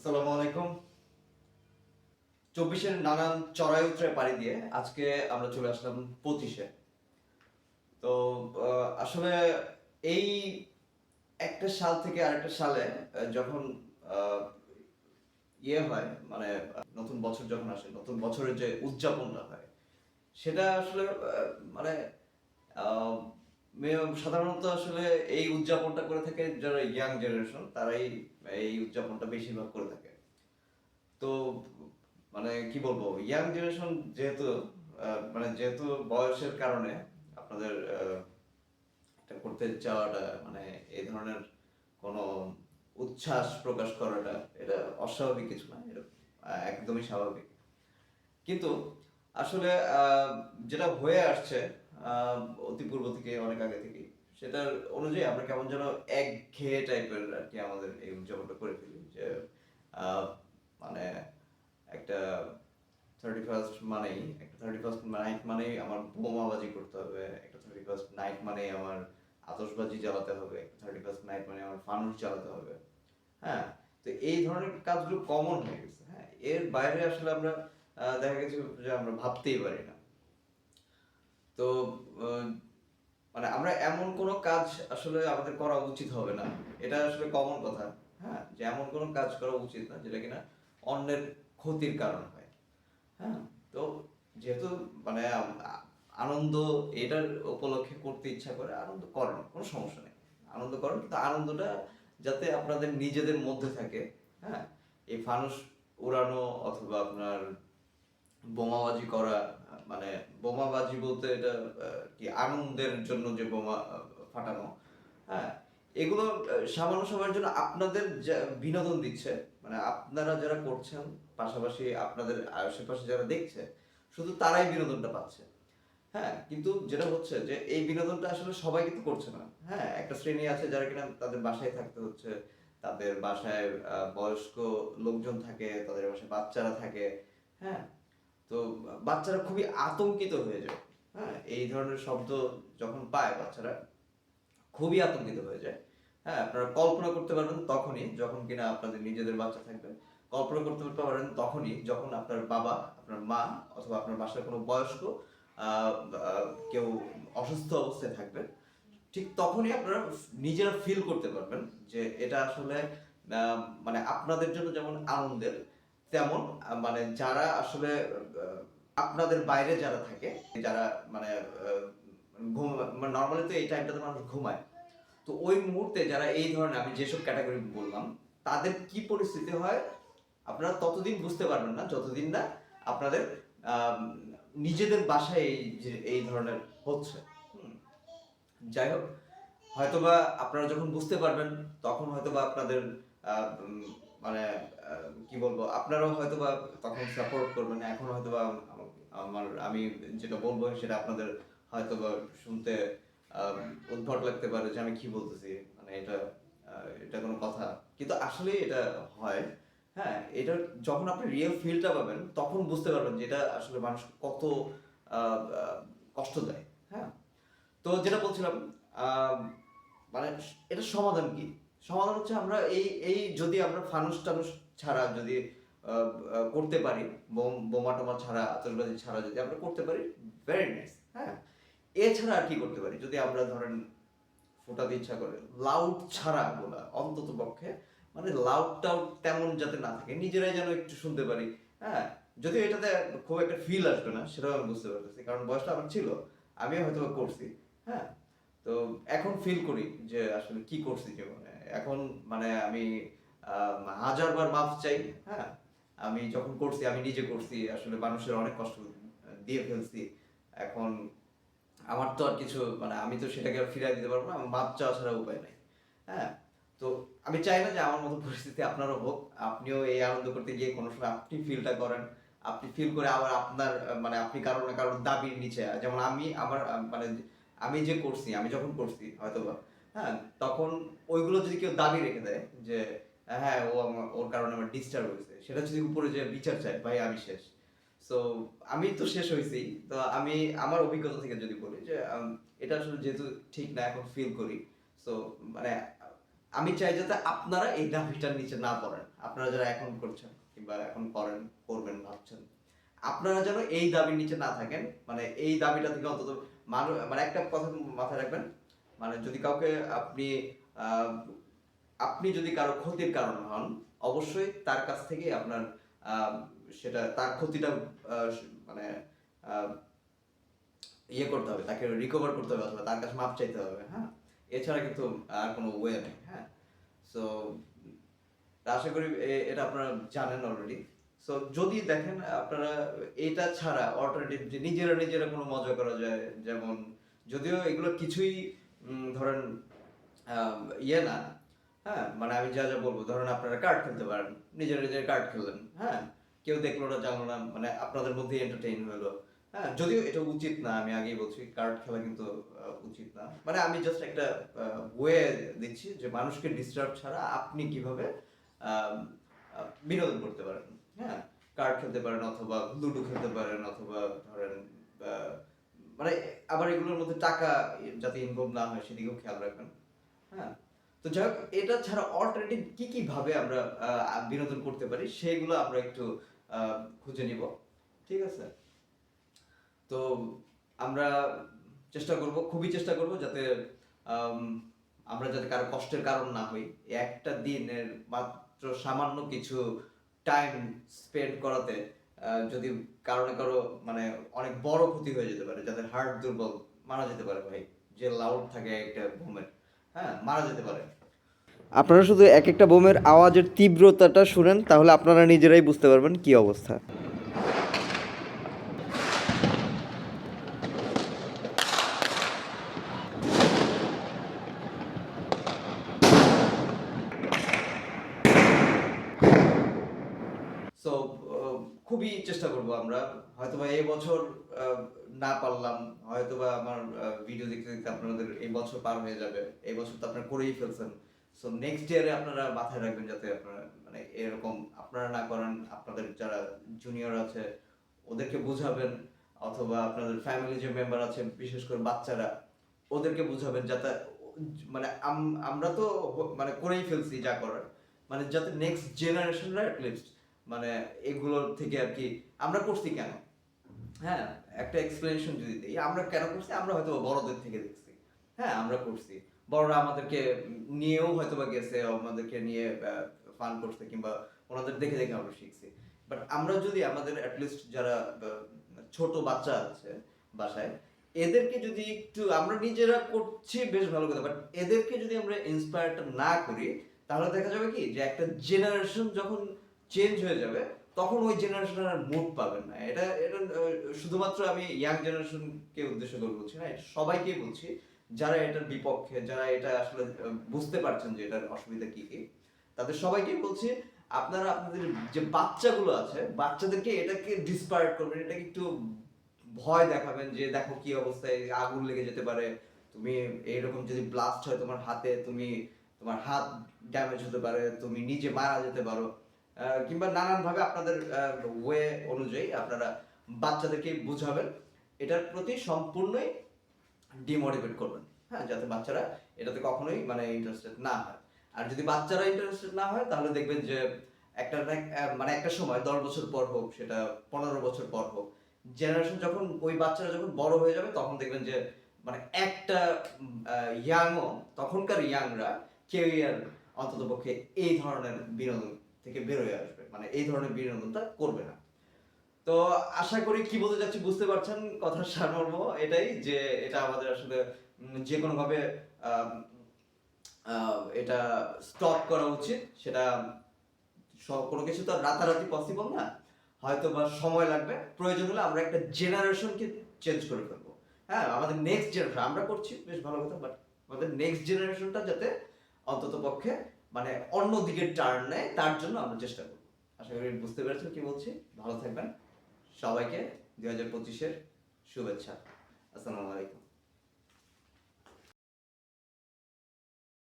আসসালামু চব্বিশের নানান চড়াই উতরায় পাড়ি দিয়ে আজকে আমরা চলে আসলাম পঁচিশে। তো আসলে এই একটা সাল থেকে আরেকটা সালে যখন ইয়ে হয় মানে নতুন বছর যখন আসে, নতুন বছরের যে উদযাপনটা হয়, সেটা আসলে মানে সাধারণত আসলে এই উদযাপনটা করে থাকে যারা ইয়াং জেনারেশন তারাই এই উদযাপনটা বেশিরভাগ করে থাকে। তো মানে কি বলব ইয়াং জেনারেশন যেহেতু মানে যেহেতু বয়সের কারণে আপনাদের করতে চাওয়াটা মানে এই ধরনের কোনো উচ্ছ্বাস প্রকাশ করাটা, এটা অস্বাভাবিক কিছু না, এটা একদমই স্বাভাবিক। কিন্তু আসলে যেটা হয়ে আসছে অতি পূর্ব থেকে, অনেক আগে থেকে সেটার অনুযায়ী আমরা কেমন যেন একঘেয়ে টাইপের আর কি আমাদের এই উদযাপনটা করে ফেলি যে মানে একটা থার্টি ফার্স্ট মানেই, একটা থার্টি ফার্স্ট নাইট মানেই আমার বোমাবাজি করতে হবে, একটা থার্টি ফার্স্ট নাইট মানেই আমার আতশবাজি জ্বালাতে হবে থার্টি ফার্স্ট নাইট মানে আমার ফানুস জ্বালাতে হবে। হ্যাঁ তো এই ধরনের কাজগুলো কমন হয়ে গেছে। হ্যাঁ এর বাইরে আসলে আমরা দেখা গেছে যে আমরা ভাবতেই পারি না। তো মানে আমরা এমন কোনো কাজ আসলে আমাদের করা উচিত হবে না। এটা আসলে কমন কথা হ্যাঁ? যে এমন কোনো কাজ করা উচিত না যেটা কিনা অন্যের ক্ষতির কারণ হয় হ্যাঁ? তো যেহেতু মানে আনন্দ এটার উপলক্ষে করতে ইচ্ছা করে, আনন্দ করেন, কোনো সমস্যা নেই। আনন্দ করেন, কিন্তু আনন্দটা যাতে আপনাদের নিজেদের মধ্যে থাকে হ্যাঁ? এই ফানুস উড়ানো অথবা আপনার বোমাবাজি করা মানে বোমাবাজি বলতে এটা কি আনন্দের জন্য যে বোমা ফাটানো হ্যাঁ এগুলো সামান্য সময়ের জন্য আপনাদের বিনোদন দিচ্ছে মানে আপনারা যারা করছেন, পাশাপাশি আপনাদের আশেপাশে যারা দেখছে, শুধু তারাই বিনোদনটা পাচ্ছে হ্যাঁ কিন্তু যেটা হচ্ছে যে এই বিনোদনটা আসলে সবাই কিন্তু করছে না হ্যাঁ একটা শ্রেণি আছে যারা কিনা তাদের বাসায় থাকতে হচ্ছে, তাদের বাসায় বয়স্ক লোকজন থাকে, তাদের বাসায় বাচ্চারা থাকে হ্যাঁ তো বাচ্চারা খুবই আতঙ্কিত হয়ে যায়। হ্যাঁ এই ধরনের শব্দ যখন পায় বাচ্চারা, খুবই আতঙ্কিত হয়ে যায়। হ্যাঁ আপনারা কল্পনা করতে পারবেন তখনই যখন কিনা আপনাদের নিজেদের বাচ্চা থাকবে। কল্পনা করতে পারেন তখনই যখন আপনার বাবা, আপনার মা অথবা আপনার বাসার কোনো বয়স্ক কেউ অসুস্থ অবস্থায় থাকবে, ঠিক তখনই আপনারা নিজেরা ফিল করতে পারবেন যে এটা আসলে মানে আপনাদের জন্য যেমন আনন্দের তেমন মানে যারা আসলে আপনাদের বাইরে যারা থাকে, যারা মানে ঘুম মানে নর্মালি তো এই টাইমটাতে মানুষ ঘুমায়। তো ওই মুহূর্তে যারা এই ধরনের, আমি যেসব ক্যাটাগরি বললাম, তাদের কি পরিস্থিতি হয়? আপনারা ততদিন বুঝতে পারবেন না, যতদিন না আপনাদের নিজেদের বাসায় এই এই ধরনের হচ্ছে। যাই হোক, হয়তোবা আপনারা যখন বুঝতে পারবেন, তখন হয়তোবা আপনাদের মানে কি বলব, আপনারাও হয়তোবা তখন সাপোর্ট করবেন এখন হয়তোবা আম- আমার, আমি যেটা বলব সেটা আপনাদের হয়তো বা শুনতে উদ্ভট লাগতে পারে যে আমি কি বলতেছি মানে এটা এটা কোনো কথা। কিন্তু আসলে এটা হয় হ্যাঁ এটা যখন আপনি রিয়েল ফিলটা পাবেন, তখন বুঝতে পারবেন যে এটা আসলে মানুষ কত কষ্ট দেয় হ্যাঁ। তো যেটা বলছিলাম মানে এটা সমাধান কি? সমাধান হচ্ছে আমরা এই এই যদি আমরা ফানুস টানুস ছাড়া যদি করতে পারি, বোম টোমা ছাড়া, আতশবাজি ছাড়া যদি আমরা করতে পারি ভেরি নাইস হ্যাঁ? এছাড়া আর কি করতে পারি? যদি আমরা ধরেন ফোটাতে ইচ্ছা করে লাউড ছাড়া বলা, অন্তত পক্ষে মানে লাউড টাউড তেমন যাতে না থাকে, নিজেরাই যেন একটু শুনতে পারি হ্যাঁ? যদিও এটাতে খুব একটা ফিল আসবে না, সেটাও আমি বুঝতে পারতেছি, কারণ বয়সটা আমার ছিল, আমিও হয়তো করছি হ্যাঁ? তো এখন ফিল করি যে আসলে কি করছি জীবনে। এখন মানে আমি হাজারবার মাফ চাই হ্যাঁ? আমি যখন করছি, আমি নিজে করছি, আসলে মানুষের অনেক কষ্ট দিয়ে ফেলছি। এখন আমার তো আর কিছু মানে আমি তো সেটাকে ফিরিয়ে দিতে পারব না, আমার মাপ চাওয়া ছাড়া উপায় নাই হ্যাঁ? তো আমি চাই না যে আমার মতো পরিস্থিতি আপনারও হোক, আপনিও এই আনন্দ করতে গিয়ে কোনো সময় আপনি ফিলটা করেন, আপনি ফিল করে আবার আপনার মানে আপনি কারও না কারোর দাবির নিচে, যেমন আমি, আমার মানে আমি যে করছি, আমি যখন করছি, হয়তোবা হ্যাঁ তখন ওইগুলো যদি কেউ দাবি রেখে দেয় যে হ্যাঁ ও আমার, ওর কারণে আমার ডিস্টার্ব হয়েছে, সেটা যদি উপরে যে বিচার চায়, ভাই, আমি শেষ। সো আমি তো শেষ হয়েছি, তো আমি, আমার অভিজ্ঞতা থেকে যদি বলি যে এটা আসলে যেহেতু ঠিক না, এখন ফিল করি। সো মানে আমি চাই যাতে আপনারা এই দাবিটার নিচে না পড়েন। আপনারা যারা এখন করছেন কিংবা এখন করেন, করবেন, ভাবছেন, আপনারা যেন এই দাবির নিচে না থাকেন। মানে এই দাবিটা থেকে অন্তত মানে একটা কথা মাথায় রাখবেন মানে যদি কাউকে আপনি আপনি যদি কারও ক্ষতির কারণ হন, অবশ্যই তার কাছ থেকে আপনার সেটা, তার ক্ষতিটা মানে ইয়ে করতে হবে, তাকে রিকভার করতে হবে অথবা তার কাছে মাপ চাইতে হবে হ্যাঁ? এছাড়া কিন্তু আর কোনো ওয়ে নেই হ্যাঁ? সো আশা করি এটা আপনারা জানেন অলরেডি সো যদি দেখেন আপনারা এটা ছাড়া অল্টারনেটিভ যে নিজেরা নিজেরা কোনো মজা করা যায়, যেমন, যদিও এগুলো কিছুই ধরেন ইয়ে না হ্যাঁ মানে আমি যা যা বলব ধরেন আপনারা কার্ড খেলতে পারেন নিজেরা নিজের কার্ড খেললেন হ্যাঁ কেউ দেখল না জানলো না মানে আপনাদের মধ্যে এন্টারটেইন হলো হ্যাঁ যদিও এটা উচিত না আমি আগেই বলছি কার্ড খেলা কিন্তু উচিত না মানে আমি জাস্ট একটা ওয়ে দিচ্ছি যে মানুষকে ডিস্টার্ব ছাড়া আপনি কীভাবে বিনোদন করতে পারেন হ্যাঁ কার্ড খেলতে পারেন অথবা লুডো খেলতে পারেন অথবা ধরেন আহ, মানে আবার এগুলোর মধ্যে টাকা যাতে ইনভলভ না হয় সেদিকেও খেয়াল রাখবেন। হ্যাঁ? তো যাই হোক, এটা ছাড়া অল্টারনেটিভ কি কি ভাবে আমরা বিনোদন করতে পারি সেগুলো আমরা একটু খুঁজে নিব। ঠিক আছে? তো আমরা চেষ্টা করব, খুবই চেষ্টা করব যাতে আমরা যাতে কারও কষ্টের কারণ না হই। একটা দিনের মাত্র সামান্য কিছু টাইম স্পেন্ড করাতে যদি কারও না কারও মানে অনেক বড় ক্ষতি হয়ে যেতে পারে যাদের হার্ট দুর্বল মারা যেতে পারে ভাই যে লাউড থাকে একটা বোমের হ্যাঁ মারা যেতে পারে। আপনারা শুধু এক একটা বোমের আওয়াজের তীব্রতাটা শুনেন তাহলে আপনারা নিজেরাই বুঝতে পারবেন কি অবস্থা। সো খুবই চেষ্টা করব আমরা। হয়তোবা এই বছর না পারলাম, হয়তোবা আমার ভিডিও দেখতে দেখতে আপনাদের এই বছর পার হয়ে যাবে। এই বছর তো আপনারা করেই ফেলছেন। সো নেক্সট ইয়ারে আপনারা মাথায় রাখবেন যাতে আপনারা মানে এরকম আপনারা না করেন, আপনাদের যারা জুনিয়র আছে, ওদেরকে বুঝাবেন, অথবা আপনাদের ফ্যামিলি যে মেম্বার আছে বিশেষ করে বাচ্চারা, ওদেরকে বুঝাবেন যাতে মানে আম- আমরা তো মানে করেই ফেলছি যা করার। মানে যাতে নেক্সট জেনারেশনরা লিস্ট মানে এগুলোর থেকে আর কি, আমরা করছি কেন? হ্যাঁ একটা এক্সপ্লেনেশন যদি দিই, আমরা কেন করছি? আমরা হয়তো বড়দের থেকে দেখছি। হ্যাঁ আমরা করছি। বড়রা আমাদেরকে নিয়েও হয়তো বা গেছে, আমাদেরকে নিয়ে ফান করছে কিংবা ওনাদের দেখে দেখে আমরা শিখছি। বাট আমরা যদি আমাদের অ্যাটলিস্ট যারা ছোট বাচ্চা আছে বাসায়, এদেরকে যদি একটু, আমরা নিজেরা করছি বেশ ভালো কথা বাট এদেরকে যদি আমরা ইন্সপায়ারটা না করি, তাহলে দেখা যাবে কি? যে একটা জেনারেশন যখন চেঞ্জ হয়ে যাবে, তখন ওই জেনারেশন আর মুড পাবেন না। এটা এটা শুধুমাত্র আমি ইয়াং জেনারেশনকে উদ্দেশ্য করে বলছি না, এটা সবাইকেই বলছি। যারা এটার বিপক্ষে, যারা এটা আসলে বুঝতে পারছেন যে এটার অসুবিধা কি কি, তাদের সবাইকেই বলছি, আপনারা আপনাদের যে বাচ্চাগুলো আছে, বাচ্চাদেরকে এটাকে ডিসপায়ার্ড করবেন, এটাকে একটু ভয় দেখাবেন যে, দেখো কি অবস্থায়, আগুন লেগে যেতে পারে, তুমি এইরকম যদি ব্লাস্ট হয় তোমার হাতে, তুমি, তোমার হাত ড্যামেজ হতে পারে, তুমি নিজে মারা যেতে পারো। কিংবা নানান ভাবে আপনাদের ওয়ে অনুযায়ী আপনারা বাচ্চাদেরকে বুঝাবেন। এটার প্রতি সম্পূর্ণই ডিমোটিভেট করবেন হ্যাঁ যাতে বাচ্চারা এটাতে কখনোই মানে ইন্টারেস্টেড না হয়। আর যদি বাচ্চারা ইন্টারেস্টেড না হয়, তাহলে দেখবেন যে একটা মানে একটা সময়, দশ বছর পর হোক, সেটা পনেরো বছর পর হোক জেনারেশন যখন, ওই বাচ্চারা যখন বড় হয়ে যাবে, তখন দেখবেন যে মানে একটা ইয়াংও তখনকার ইয়াংরা কেউ আর অন্তত পক্ষে এই ধরনের বিনোদন থেকে বের হয়ে আসবে। মানে এই ধরনের বিনোদনটা করবে না। তো আশা করি কি বলতে যাচ্ছি বুঝতে পারছেন কথার সারমর্ম এটাই যে এটা আমাদের আসলে যে কোনো ভাবে এটা স্টপ করা উচিত। সেটা কোনো কিছু তো রাতারাতি পসিবল না। হয়তো বা সময় লাগবে। প্রয়োজন হলে আমরা একটা জেনারেশনকে চেঞ্জ করে ফেলব। হ্যাঁ আমাদের নেক্সট জেনারেশন আমরা করছি, বেশ ভালো কথা বাট আমাদের নেক্সট জেনারেশনটা যাতে অন্তত পক্ষে মানে অন্য দিকে টার্ন নেয়, তার জন্য আমরা চেষ্টা করব। আশা করি বুঝতে পেরেছেন কি বলছি? ভালো থাকবেন। সবাইকে দুই হাজার পঁচিশের শুভেচ্ছা। আসসালামু আলাইকুম।